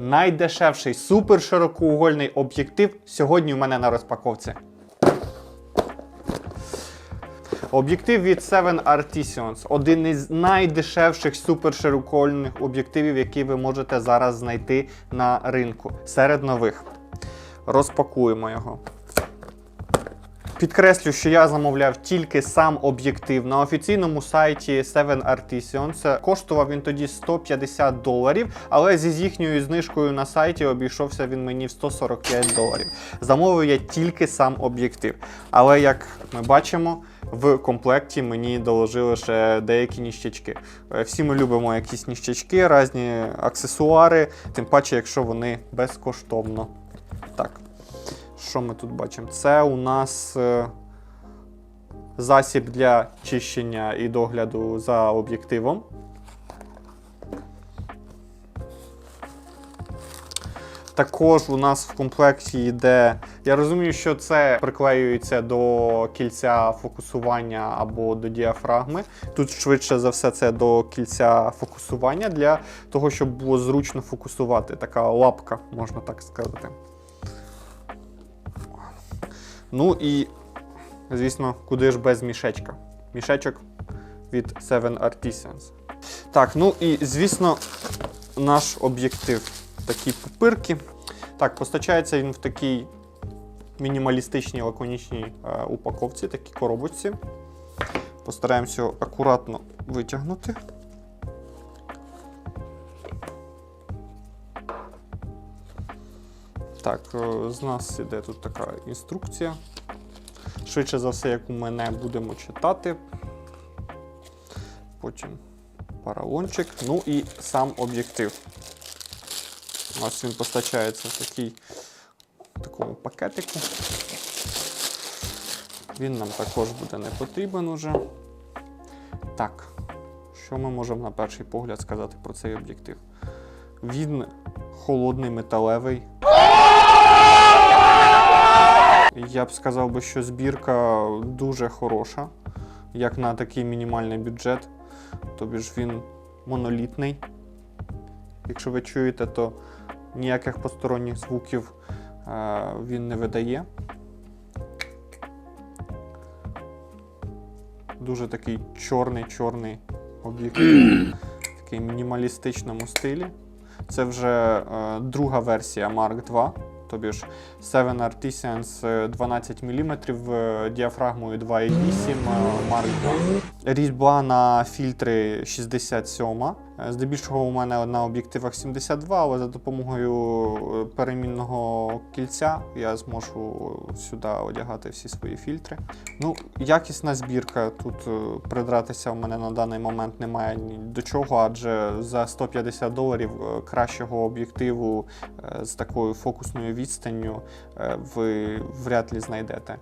найдешевший суперширокоугольний об'єктив сьогодні у мене на розпаковці. Об'єктив від 7 Artisans один із найдешевших суперширокоугольних об'єктивів, які ви можете зараз знайти на ринку серед нових. Розпакуємо його. Підкреслю, що я замовляв тільки сам об'єктив на офіційному сайті 7 Artisions. Коштував він тоді 150 доларів, але зі їхньою знижкою на сайті обійшовся він мені в 145 доларів. Замовив я тільки сам об'єктив. Але як ми бачимо, в комплекті мені доложили ще деякі ніщачки. Е, Всі ми любимо якісь ніщачки, різні аксесуари, тим паче, якщо вони безкоштовно. Так. Що ми тут бачимо? Це у нас е, засіб для чищення і догляду за об'єктивом. Також у нас в комплекті йде. Я розумію, що це приклеюється до кільця фокусування або до діафрагми. Тут швидше за все це до кільця фокусування для того, щоб було зручно фокусувати. Така лапка, можна так сказати. Ну і, звісно, куди ж без мішечка. Мішечок від 7 Artisans. Так, ну і звісно, наш об'єктив. Такі пупирки. Так, постачається він в такій мінімалістичній лаконічній е, упаковці, такій коробочці. Постараємося акуратно витягнути. Так, е, з нас іде тут така інструкція. Швидше за все, як у мене будемо читати. Потім паралончик, ну і сам об'єктив. У нас він постачається в такій, такому пакетику. Він нам також буде не потрібен уже. Так, що ми можемо на перший погляд сказати про цей об'єктив? Він холодний, металевий. Я б сказав би, що збірка дуже хороша, як на такий мінімальний бюджет. Тобі ж він монолітний. Якщо ви чуєте, то ніяких посторонніх звуків е, він не видає. Дуже такий чорний-чорний об'єктив, в такий мінімалістичному стилі. Це вже е, друга версія Mark II, тобі ж 7 Artisans е, 12 мм е, діафрагмою 2,8 е, Mark II. Різьба на фільтри 67. Е, Здебільшого у мене на об'єктивах 72, але за допомогою е, перемінного кільця я зможу сюди одягати всі свої фільтри. Ну, якісна збірка. Тут е, придратися в мене на даний момент немає ні до чого, адже за 150 доларів кращого об'єктиву з такою фокусною відстанню ви вряд ли знайдете.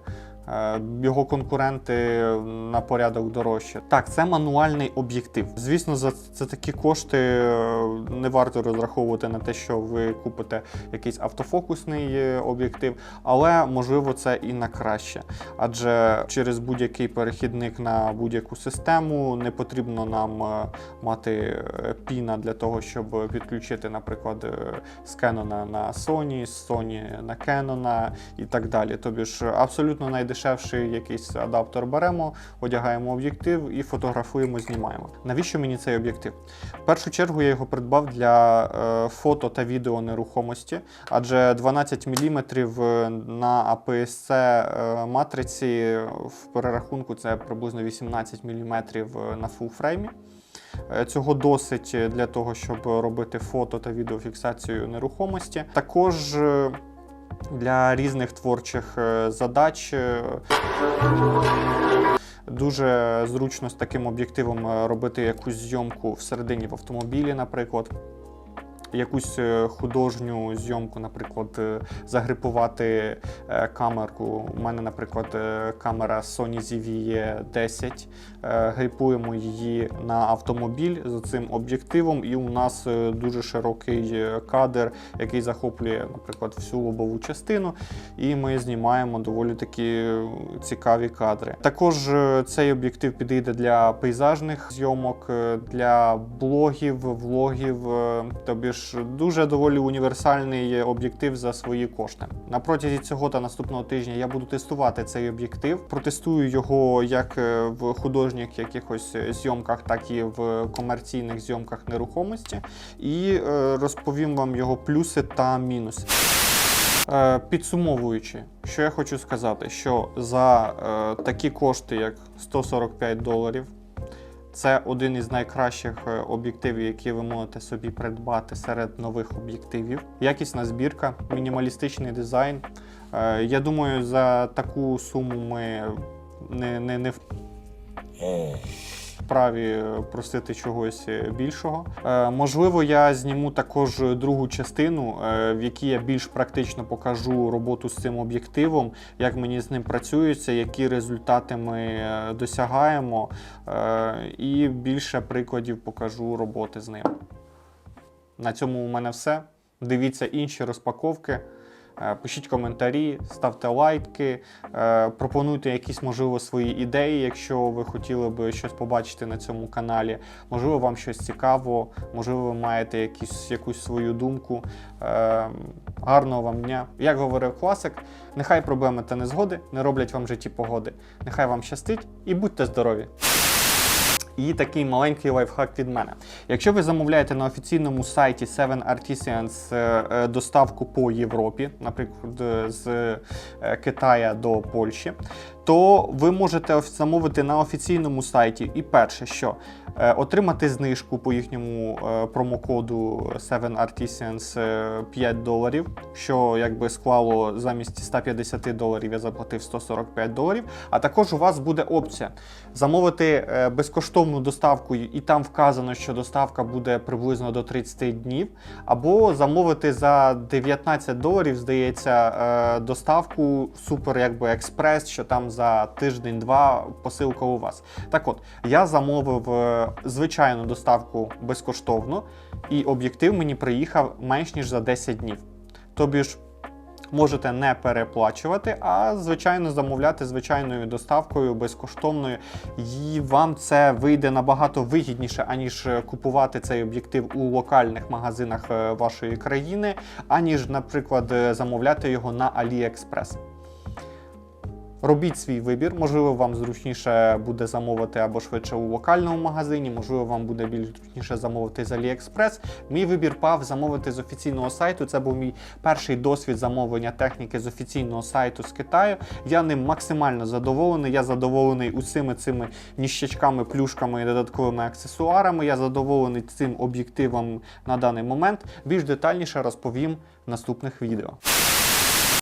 Е, Його конкуренти на порядок дорожче. Так, це мануальний об'єктив. Звісно, за за такі кошти е, не варто розраховувати на те, що ви купите якийсь автофокусний е, об'єктив, але можливо це і на краще. Адже через будь-який перехідник на будь-яку систему не потрібно нам мати піна для того, щоб підключити, наприклад, з Canon на Sony, з Sony на Canon і так далі. Тобі ж абсолютно найдешевший якийсь адаптер беремо, одягаємо об'єктив і фотографуємо, знімаємо. Навіщо мені цей об'єктив? В першу чергу я його придбав для е, фото та відео нерухомості, адже 12 мм на APS-C е, матриці в перерахунку це приблизно 18 мм на фулфреймі. Е, Цього досить для того, щоб робити фото та відеофіксацію нерухомості. Також е, для різних творчих е, задач. е, Дуже зручно з таким об'єктивом е, робити якусь зйомку всередині в автомобілі, наприклад. Якусь е, художню зйомку, наприклад, е, загрипувати е, камеру. У мене, наприклад, камера Sony ZV-E10. Е, Грипуємо її на автомобіль з цим об'єктивом, і у нас дуже широкий кадр, який захоплює, наприклад, всю лобову частину, і ми знімаємо доволі такі цікаві кадри. Також цей об'єктив підійде для пейзажних зйомок, для блогів, влогів, тобі ж дуже доволі універсальний об'єктив за свої кошти. На протязі цього та наступного тижня я буду тестувати цей об'єктив. Протестую його як е, в художніх якихось зйомках, так і в комерційних зйомках нерухомості, і е, розповім вам його плюси та мінуси. Е, Підсумовуючи, що я хочу сказати, що за е, такі кошти, як 145 доларів, це один із найкращих е, об'єктивів, які ви можете собі придбати серед нових об'єктивів. Якісна збірка, мінімалістичний дизайн. Е, Я думаю, за таку суму ми не, не, не вправі е, просити чогось е, більшого. Е, Можливо, я зніму також другу частину, в якій я більш практично покажу роботу з цим об'єктивом, як мені з ним працюється, які результати ми досягаємо, і більше прикладів покажу роботи з ним. На цьому у мене все. Дивіться інші розпаковки. Е, Пишіть коментарі, ставте лайки, е, пропонуйте якісь, можливо, свої ідеї, якщо ви хотіли би щось побачити на цьому каналі. Можливо, вам щось цікаво, можливо, ви маєте якісь, якусь свою думку. Е, Гарного вам дня. Як говорив класик, нехай проблеми та незгоди не роблять вам житті погоди. Нехай вам щастить і будьте здорові! І такий маленький лайфхак від мене. Якщо ви замовляєте на офіційному сайті Seven Artisans е, е, доставку по Європі, наприклад, е, з Китая до Польщі, то ви можете замовити на офіційному сайті. І перше, що отримати знижку по їхньому промокоду Seven Artisans е, 5 доларів, що якби склало замість 150 доларів, я заплатив 145 доларів. А також у вас буде опція замовити е, безкоштовну доставку, і там вказано, що доставка буде приблизно до 30 днів, або замовити за 19 доларів, здається, е, доставку супер якби експрес, що там за тиждень-два посилка у вас. Так от, я замовив е, звичайну доставку безкоштовно, і об'єктив мені приїхав менш ніж за 10 днів. Тобі ж можете не переплачувати, а звичайно замовляти звичайною доставкою безкоштовною. І вам це вийде набагато вигідніше, аніж е, купувати цей об'єктив у локальних магазинах е, вашої країни, аніж, наприклад, е, замовляти його на AliExpress. Робіть свій вибір, можливо, вам зручніше буде замовити або швидше у локальному магазині, можливо, вам буде більш зручніше замовити з AliExpress. Мій вибір пав замовити з офіційного сайту. Це був мій перший досвід замовлення техніки з офіційного сайту з Китаю. Я ним максимально задоволений. Я задоволений усіми цими ніщачками, плюшками і додатковими аксесуарами. Я задоволений цим об'єктивом на даний момент. Більш детальніше розповім в наступних відео.